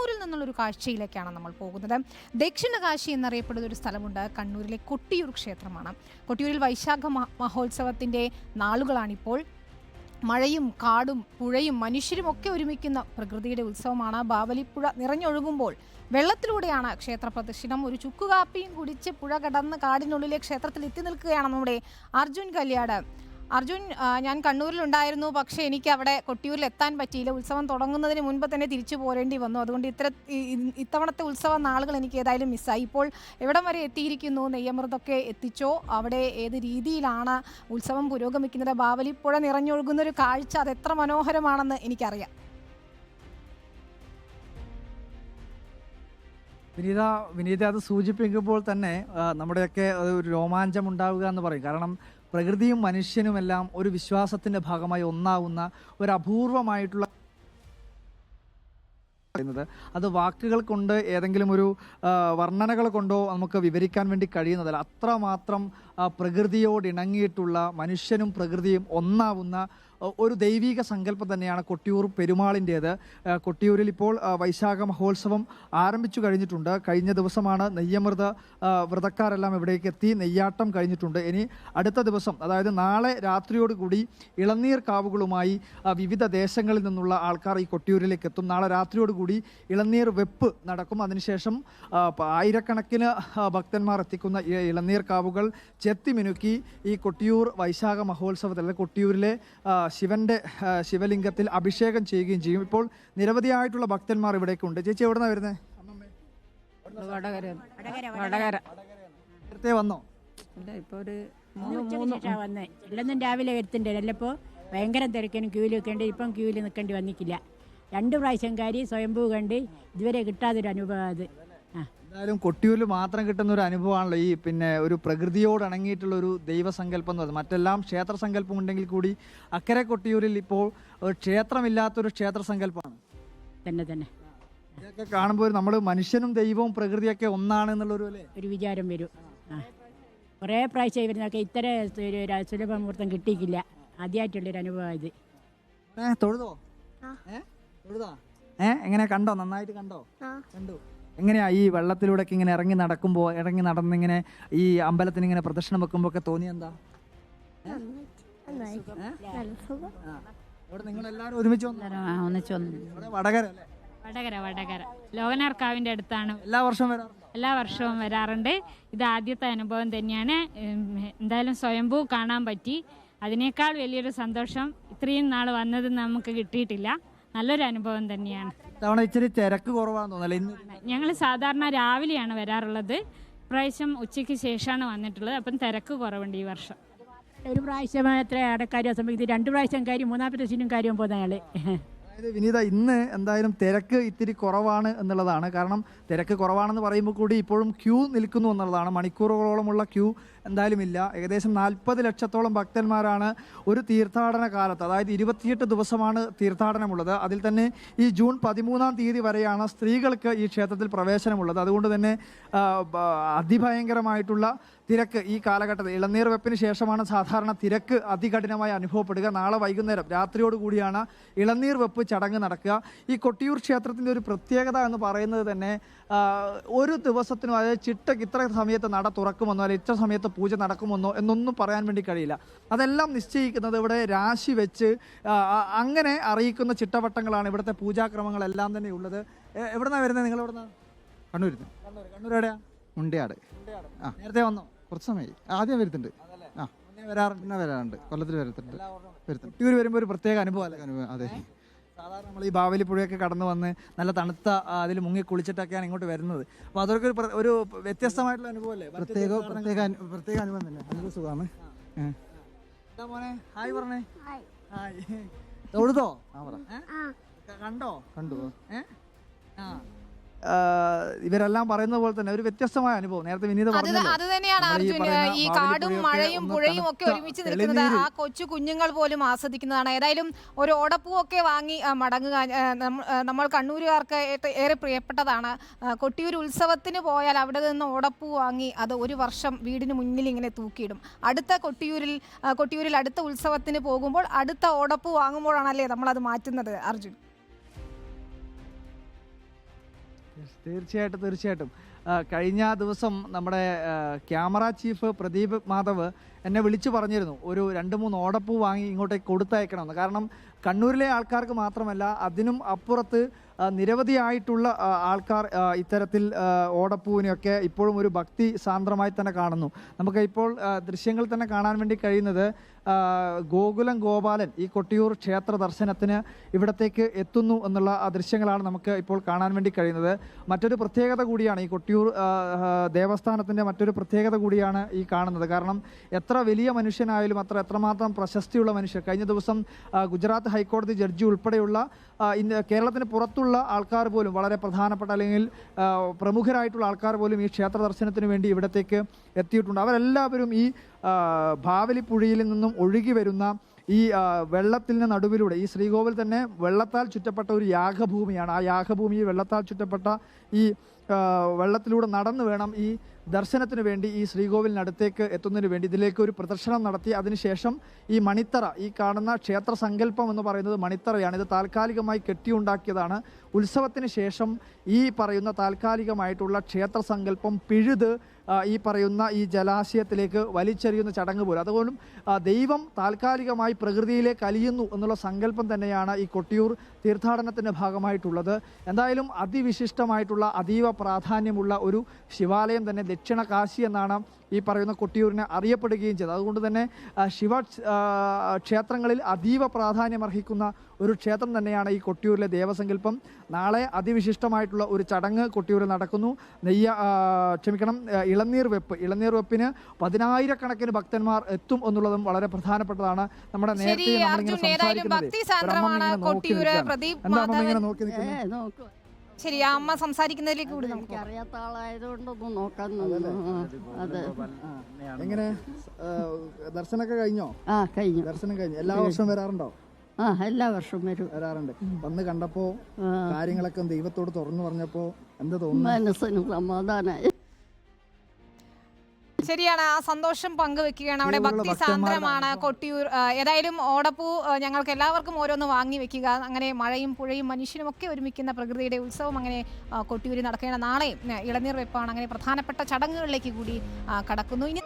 കണ്ണൂരിൽ നിന്നുള്ളൊരു കാഴ്ചയിലേക്കാണ് നമ്മൾ പോകുന്നത്. ദക്ഷിണ കാശി എന്നറിയപ്പെടുന്ന ഒരു സ്ഥലമുണ്ട്. കണ്ണൂരിലെ കൊട്ടിയൂർ ക്ഷേത്രമാണ്. കൊട്ടിയൂരിൽ വൈശാഖ മഹോത്സവത്തിന്റെ നാളുകളാണിപ്പോൾ. മഴയും കാടും പുഴയും മനുഷ്യരും ഒക്കെ ഒരുമിക്കുന്ന പ്രകൃതിയുടെ ഉത്സവമാണ്. ബാവലിപ്പുഴ നിറഞ്ഞൊഴുകുമ്പോൾ വെള്ളത്തിലൂടെയാണ് ക്ഷേത്ര പ്രദക്ഷിണം. ഒരു ചുക്കുകാപ്പിയും കുടിച്ച് പുഴ കടന്ന് കാടിനുള്ളിലെ ക്ഷേത്രത്തിൽ എത്തി നിൽക്കുകയാണ് നമ്മുടെ അർജുൻ കല്യാട്. അർജുൻ ഞാൻ കണ്ണൂരിലുണ്ടായിരുന്നു. പക്ഷേ എനിക്ക് അവിടെ കൊട്ടിയൂരിൽ എത്താൻ പറ്റിയില്ല. ഉത്സവം തുടങ്ങുന്നതിന് മുൻപ് തന്നെ തിരിച്ചു പോരേണ്ടി വന്നു. അതുകൊണ്ട് ഇത്ര ഇത്തവണത്തെ ഉത്സവ നാളുകൾ എനിക്ക് ഏതായാലും മിസ്സായി. ഇപ്പോൾ എവിടം വരെ എത്തിയിരിക്കുന്നു? നെയ്യമൃതൊക്കെ എത്തിച്ചോ? അവിടെ ഏത് രീതിയിലാണ് ഉത്സവം പുരോഗമിക്കുന്നത്? ബാവലിപ്പുഴ നിറഞ്ഞൊഴുകുന്ന ഒരു കാഴ്ച അത് എത്ര മനോഹരമാണെന്ന് എനിക്കറിയാം. വിനീത വിനീത അത് സൂചിപ്പിക്കുമ്പോൾ തന്നെ നമ്മുടെയൊക്കെ ഒരു രോമാഞ്ചം ഉണ്ടാവുക എന്ന് പറയും. കാരണം പ്രകൃതിയും മനുഷ്യനുമെല്ലാം ഒരു വിശ്വാസത്തിന്റെ ഭാഗമായി ഒന്നാവുന്ന ഒരു അപൂർവമായിട്ടുള്ള അത് വാക്കുകൾ കൊണ്ട് ഏതെങ്കിലും ഒരു വർണനകൾ കൊണ്ടോ നമുക്ക് വിവരിക്കാൻ വേണ്ടി കഴിയുന്നതല്ല. അത്രമാത്രം പ്രകൃതിയോട് ഇണങ്ങിയിട്ടുള്ള മനുഷ്യനും പ്രകൃതിയും ഒന്നാവുന്ന ഒരു ദൈവിക സങ്കല്പം തന്നെയാണ് കൊട്ടിയൂർ പെരുമാളിന്റേത്. കൊട്ടിയൂരിൽ ഇപ്പോൾ വൈശാഖ മഹോത്സവം ആരംഭിച്ചു കഴിഞ്ഞിട്ടുണ്ട്. കഴിഞ്ഞ ദിവസമാണ് നെയ്യമൃത വ്രതക്കാരെല്ലാം ഇവിടേക്ക് എത്തി. നെയ്യാട്ടം കഴിഞ്ഞിട്ടുണ്ട്. ഇനി അടുത്ത ദിവസം അതായത് നാളെ രാത്രിയോടുകൂടി ഇളനീർ കാവുകളുമായി വിവിധ ദേശങ്ങളിൽ നിന്നുള്ള ആൾക്കാർ ഈ കൊട്ടിയൂരിലേക്ക് എത്തും. നാളെ രാത്രിയോടുകൂടി ഇളനീർ വെപ്പ് നടക്കും. അതിനുശേഷം ആയിരക്കണക്കിന് ഭക്തന്മാർ എത്തിക്കുന്ന ഇളനീർ കാവുകൾ ചെത്തിമിനുക്കി ഈ കൊട്ടിയൂർ വൈശാഖ മഹോത്സവത്തിൽ കൊട്ടിയൂരിലെ ശിവന്റെ ശിവലിംഗത്തിൽ അഭിഷേകം ചെയ്യുകയും ചെയ്യും. ഇപ്പോൾ നിരവധിയായിട്ടുള്ള ഭക്തന്മാർ ഇവിടേക്ക് ഉണ്ട്. ചേച്ചി എവിടെ നിന്നാണ് വരുന്നത് നേരത്തെ വന്നോ? ഇപ്പൊ ഒരു വന്നേ. രാവിലെ വരുത്തുണ്ട് അല്ലപ്പോൾ ഭയങ്കര തിരക്കിന് ക്യൂവിൽ നിൽക്കേണ്ടി ഇപ്പം ക്യൂവിൽ നിൽക്കേണ്ടി വന്നിക്കില്ല. രണ്ട് പ്രാവശ്യം കാരി സ്വയംഭൂ കണ്ട് ഇതുവരെ കിട്ടാതൊരു അനുഭവം അത്. എന്തായാലും കൊട്ടിയൂരിൽ മാത്രം കിട്ടുന്ന ഒരു അനുഭവമാണല്ലോ ഈ പിന്നെ ഒരു പ്രകൃതിയോട് ഇണങ്ങിയിട്ടുള്ള ഒരു ദൈവസങ്കല്പം എന്ന് പറയുന്നത്. മറ്റെല്ലാം ക്ഷേത്ര സങ്കല്പം ഉണ്ടെങ്കിൽ കൂടി അക്കരെ കൊട്ടിയൂരിൽ ഇപ്പോൾ ഒരു ക്ഷേത്രമില്ലാത്തൊരു ക്ഷേത്ര സങ്കല്പമാണ്. തന്നെ തന്നെ. ഇതൊക്കെ കാണുമ്പോൾ നമ്മൾ മനുഷ്യനും ദൈവവും പ്രകൃതിയൊക്കെ ഒന്നാണ് എന്നുള്ളൊരു അല്ലേ? ഒരു വിചാരം വരും. ആ. കുറേ പ്രാവശ്യം വരുന്നതൊക്കെ ഇത്ര ഒരു മുഹൂർത്തം സുലഭമുഹൂർത്തം കിട്ടിയിട്ടില്ല. ആദ്യമായിട്ടുള്ളൊരു അനുഭവം ഇത്. ഏ തൊഴുതോ? ഏ തൊഴുതാ? ഏ എങ്ങനെ കണ്ടോ? നന്നായിട്ട് കണ്ടോ? കണ്ടു. എങ്ങനെയാ ഈ വെള്ളത്തിലൂടെ ഇങ്ങനെ ഇറങ്ങി നടക്കുമ്പോൾ ഇറങ്ങി നടന്നിങ്ങനെ ഈ അമ്പലത്തിന് ഇങ്ങനെ പ്രദക്ഷിണം വെക്കുമ്പോ ഒക്കെ തോന്നിയെന്താ എന്താ ഇവിടെ നിങ്ങൾ എല്ലാവരും ഒരുമിച്ച്? ഒന്നിച്ച് വടകര അല്ലേ വടകര വടകര. ലോകനാർക്കാവിന്റെ അടുത്താണ്. എല്ലാ വർഷവും വരാറുണ്ടോ? എല്ലാ വർഷവും വരാറുണ്ട്. ഇത് ആദ്യത്തെ അനുഭവം തന്നെയാണ്. എന്തായാലും സ്വയംഭൂ കാണാൻ പറ്റി. അതിനേക്കാൾ വലിയൊരു സന്തോഷം ഇത്രയും നാൾ വന്നത് നമുക്ക് കിട്ടിയിട്ടില്ല. നല്ലൊരു അനുഭവം തന്നെയാണ്. തവണ ഇച്ചിരി തിരക്ക് കുറവാന്ന് തോന്നല്ലേ ഇന്ന് ഞങ്ങൾ സാധാരണ രാവിലെയാണ് വരാറുള്ളത്. പ്രാവശ്യം ഉച്ചയ്ക്ക് ശേഷമാണ് വന്നിട്ടുള്ളത്. അപ്പം തിരക്ക് കുറവുണ്ട് ഈ വർഷം. ഒരു പ്രാവശ്യം എത്ര അടക്കാര്യം സംബന്ധിച്ച് രണ്ട് പ്രാവശ്യം കാര്യം മൂന്നാമത്തെ പ്രാവശ്യം കാര്യം പോകുന്ന ആൾ. അതായത് വിനീത ഇന്ന് എന്തായാലും തിരക്ക് ഇത്തിരി കുറവാണ് എന്നുള്ളതാണ്. കാരണം തിരക്ക് കുറവാണെന്ന് പറയുമ്പോൾ കൂടി ഇപ്പോഴും ക്യൂ നിൽക്കുന്നു എന്നുള്ളതാണ്. മണിക്കൂറുകളോളമുള്ള ക്യൂ എന്തായാലും ഇല്ല ഏകദേശം നാൽപ്പത് ലക്ഷത്തോളം ഭക്തന്മാരാണ് ഒരു തീർത്ഥാടന കാലത്ത് അതായത് ഇരുപത്തിയെട്ട് ദിവസമാണ് തീർത്ഥാടനമുള്ളത്. അതിൽ തന്നെ ഈ ജൂൺ പതിമൂന്നാം തീയതി വരെയാണ് സ്ത്രീകൾക്ക് ഈ ക്ഷേത്രത്തിൽ പ്രവേശനമുള്ളത്. അതുകൊണ്ട് തന്നെ അതിഭയങ്കരമായിട്ടുള്ള തിരക്ക് ഈ കാലഘട്ടത്തിൽ. ഇളനീർ വെപ്പിന് ശേഷമാണ് സാധാരണ തിരക്ക് അതികഠിനമായി അനുഭവപ്പെടുക. നാളെ വൈകുന്നേരം രാത്രിയോടുകൂടിയാണ് ഇളനീർ വെപ്പ് ചടങ്ങ് നടക്കുക. ഈ കൊട്ടിയൂർ ക്ഷേത്രത്തിന്റെ ഒരു പ്രത്യേകത എന്ന് പറയുന്നത് തന്നെ ഒരു ദിവസത്തിനും അതായത് ചിട്ടയ്ക്ക് ഇത്ര സമയത്ത് നട തുറക്കുമെന്നോ അല്ലെങ്കിൽ ഇത്ര സമയത്ത് പൂജ നടക്കുമെന്നോ എന്നൊന്നും പറയാൻ വേണ്ടി കഴിയില്ല. അതെല്ലാം നിശ്ചയിക്കുന്നത് ഇവിടെ രാശി വെച്ച് അങ്ങനെ അറിയിക്കുന്ന ചിട്ടവട്ടങ്ങളാണ് ഇവിടുത്തെ പൂജാക്രമങ്ങളെല്ലാം തന്നെ ഉള്ളത്. എവിടെന്നാണ് എവിടുന്നാ വരുന്നത് നിങ്ങൾ എവിടുന്നാ കണ്ണൂർ കണ്ണൂർ കണ്ണൂർ എവിടെയാ? മുണ്ടയാട് ആ. നേരത്തെ വന്നോ? കുറച്ച് സമയമായി. ആദ്യം വരുന്നുണ്ട്. ആ. വരാറുണ്ട്. പിന്നെ വരാറുണ്ട്. കൊല്ലത്തിൽ വരുത്തുണ്ട് വരുത്തുണ്ട് ഇവർ വരുമ്പോൾ ഒരു പ്രത്യേക അനുഭവം അല്ലേ? അനുഭവം. അതെ. സാധാരണ നമ്മൾ ഈ ബാവലി പുഴയൊക്കെ കടന്നു വന്ന് നല്ല തണുത്ത അതിൽ മുങ്ങി കുളിച്ചിട്ടൊക്കെയാണ് ഇങ്ങോട്ട് വരുന്നത്. അപ്പോൾ അതൊക്കെ ഒരു പ്ര- ഒരു വ്യത്യസ്തമായിട്ടുള്ള അനുഭവം അല്ലേ? പ്രത്യേക പ്രത്യേക അനു- പ്രത്യേക അനുഭവം തന്നെ. നല്ല സുഖമാണ്. എന്താ മോനെ? ഹായ് പറഞ്ഞേ. ഹായ്. തൊഴുതോ? ആ പറ. ക- കണ്ടോ? കണ്ടു. ഏ? ആ. ഇവരെല്ലാം പറയുന്ന പോലെ തന്നെ ഒരു വ്യത്യസ്തമായ അനുഭവം. നേരത്തെ വിനീത അത് തന്നെയാണ് നമ്മൾ ഈ കാടും മഴയും പുഴയും ഒക്കെ ഒരുമിച്ച് നിൽക്കുന്നത് ആ കൊച്ചു കുഞ്ഞുങ്ങൾ പോലും ആസ്വദിക്കുന്നതാണ്. ഏതായാലും ഒരു ഓടപ്പൂവൊക്കെ വാങ്ങി മടങ്ങുക നമ്മൾ കണ്ണൂരുകാർക്ക് ഏറെ- ഏറെ പ്രിയപ്പെട്ടതാണ്. കൊട്ടിയൂർ ഉത്സവത്തിന് പോയാൽ അവിടെ നിന്ന് ഓടപ്പൂ വാങ്ങി അത് ഒരു വർഷം വീടിന് മുന്നിൽ ഇങ്ങനെ തൂക്കിയിടും. അടുത്ത കൊട്ടിയൂരിൽ കൊട്ടിയൂരിൽ അടുത്ത ഉത്സവത്തിന് പോകുമ്പോൾ അടുത്ത ഓടപ്പൂ വാങ്ങുമ്പോഴാണല്ലേ അത് മാറ്റുന്നത് അർജുൻ? തീർച്ചയായിട്ടും തീർച്ചയായിട്ടും. കഴിഞ്ഞ ദിവസം നമ്മുടെ ക്യാമറ ചീഫ് പ്രദീപ് മാധവ് എന്നെ വിളിച്ചു പറഞ്ഞിരുന്നു. ഒരു രണ്ട് മൂന്ന് ഓടപ്പൂ വാങ്ങി ഇങ്ങോട്ടേക്ക് കൊടുത്തയക്കണമെന്ന്. കാരണം കണ്ണൂരിലെ ആൾക്കാർക്ക് മാത്രമല്ല അതിനും അപ്പുറത്ത് നിരവധിയായിട്ടുള്ള ആൾക്കാർ ഇത്തരത്തിൽ ഓടപ്പൂവിനെയൊക്കെ ഇപ്പോഴും ഒരു ഭക്തി സാന്ദ്രമായി തന്നെ കാണുന്നു. നമുക്ക് ഇപ്പോൾ ദൃശ്യങ്ങൾ തന്നെ കാണാൻ വേണ്ടി കഴിയുന്നത് ഗോകുലം ഗോപാലൻ ഈ കൊട്ടിയൂർ ക്ഷേത്ര ദർശനത്തിന് ഇവിടത്തേക്ക് എത്തുന്നു എന്നുള്ള ആ ദൃശ്യങ്ങളാണ് നമുക്ക് ഇപ്പോൾ കാണാൻ വേണ്ടി കഴിയുന്നത്. മറ്റൊരു പ്രത്യേകത കൂടിയാണ് ഈ കൊട്ടിയൂർ ദേവസ്ഥാനത്തിന്റെ മറ്റൊരു പ്രത്യേകത കൂടിയാണ് ഈ കാണുന്നത്. കാരണം എത്ര വലിയ മനുഷ്യനായാലും അത്ര എത്രമാത്രം പ്രശസ്തിയുള്ള മനുഷ്യർ. കഴിഞ്ഞ ദിവസം ആ, ഹൈക്കോടതി ജഡ്ജി ഉൾപ്പെടെയുള്ള കേരളത്തിന് പുറത്തുള്ള ആൾക്കാർ പോലും വളരെ പ്രധാനപ്പെട്ട അല്ലെങ്കിൽ പ്രമുഖരായിട്ടുള്ള ആൾക്കാർ പോലും ഈ ക്ഷേത്ര ദർശനത്തിന് വേണ്ടി ഇവിടത്തേക്ക് എത്തിയിട്ടുണ്ട്. അവരെല്ലാവരും ഈ ഭാവലിപ്പുഴയിൽ നിന്നും ഒഴുകി വരുന്ന ഈ വെള്ളത്തിന് നടുവിലൂടെ ഈ ശ്രീകോവിൽ തന്നെ വെള്ളത്താൽ ചുറ്റപ്പെട്ട ഒരു യാഗഭൂമിയാണ്. ആ യാഗഭൂമി വെള്ളത്താൽ ചുറ്റപ്പെട്ട ഈ വെള്ളത്തിലൂടെ നടന്നു വേണം ഈ ദർശനത്തിന് വേണ്ടി ഈ ശ്രീകോവിലിനടുത്തേക്ക് എത്തുന്നതിന് വേണ്ടി ഇതിലേക്ക് ഒരു പ്രദർശനം നടത്തി. അതിനുശേഷം ഈ മണിത്തറ ഈ കാണുന്ന ക്ഷേത്ര സങ്കല്പം എന്ന് പറയുന്നത് മണിത്തറയാണ്. ഇത് താൽക്കാലികമായി കെട്ടിയുണ്ടാക്കിയതാണ്. ഉത്സവത്തിന് ശേഷം ഈ പറയുന്ന താൽക്കാലികമായിട്ടുള്ള ക്ഷേത്ര സങ്കല്പം പിഴുത് ഈ പറയുന്ന ഈ ജലാശയത്തിലേക്ക് വലിച്ചെറിയുന്ന ചടങ്ങ് പോലും. അതുകൊണ്ടും ദൈവം താൽക്കാലികമായി പ്രകൃതിയിലേക്ക് കലിയുന്നു എന്നുള്ള സങ്കല്പം തന്നെയാണ് ഈ കൊട്ടിയൂർ തീർത്ഥാടനത്തിന്റെ ഭാഗമായിട്ടുള്ളത്. എന്തായാലും അതിവിശിഷ്ടമായിട്ടുള്ള അതീവ പ്രാധാന്യമുള്ള ഒരു ശിവാലയം തന്നെ ദക്ഷിണ കാശി എന്നാണ് ഈ പറയുന്ന കൊട്ടിയൂരിനെ അറിയപ്പെടുകയും ചെയ്തത്. അതുകൊണ്ട് തന്നെ ശിവ ക്ഷേത്രങ്ങളിൽ അതീവ പ്രാധാന്യമർഹിക്കുന്ന ഒരു ക്ഷേത്രം തന്നെയാണ് ഈ കൊട്ടിയൂരിലെ ദേവസങ്കല്പം. നാളെ അതിവിശിഷ്ടമായിട്ടുള്ള ഒരു ചടങ്ങ് കൊട്ടിയൂരിൽ നടക്കുന്നു. നെയ്യ ക്ഷമിക്കണം ഇളനീർ വെപ്പ്. ഇളനീർ വെപ്പിന് പതിനായിരക്കണക്കിന് ഭക്തന്മാർ എത്തും എന്നുള്ളതും വളരെ പ്രധാനപ്പെട്ടതാണ് നമ്മുടെ നേരത്തെ നമ്മളിങ്ങനെ സംസാരിക്കുന്നത്. ശരി അമ്മ സംസാരിക്കുന്നതിലേക്ക് കൂടി നമുക്ക് അറിയാത്ത ആളായതുകൊണ്ടൊന്നും നോക്കാൻ അതെ എങ്ങനെ? ദർശനമൊക്കെ കഴിഞ്ഞോ? ആ കഴിഞ്ഞു. ദർശനം കഴിഞ്ഞു. എല്ലാ വർഷവും വരാറുണ്ടോ? ആ എല്ലാ വർഷവും വരും. വരാറുണ്ട്. വന്ന് കണ്ടപ്പോ കാര്യങ്ങളൊക്കെ ദൈവത്തോട് തുറന്നു പറഞ്ഞപ്പോ എന്താ തോന്നുന്നു? മനസ്സിന് സമാധാനമായി ശരിയാണ് ആ സന്തോഷം പങ്കുവെക്കുകയാണ്. അവിടെ ഭക്തി സാന്ദ്രമാണ് കൊട്ടിയൂർ ഏതായാലും ഓടപ്പൂ ഞങ്ങൾക്ക് എല്ലാവർക്കും ഓരോന്ന് വാങ്ങി വെക്കുക. അങ്ങനെ മഴയും പുഴയും മനുഷ്യനും ഒക്കെ ഒരുമിക്കുന്ന പ്രകൃതിയുടെ ഉത്സവം അങ്ങനെ കൊട്ടിയൂരിൽ നടക്കുകയാണ് നാളെയും ഇളനീർ വെപ്പാണ്. അങ്ങനെ പ്രധാനപ്പെട്ട ചടങ്ങുകളിലേക്ക് കൂടി കടക്കുന്നു. ഇനി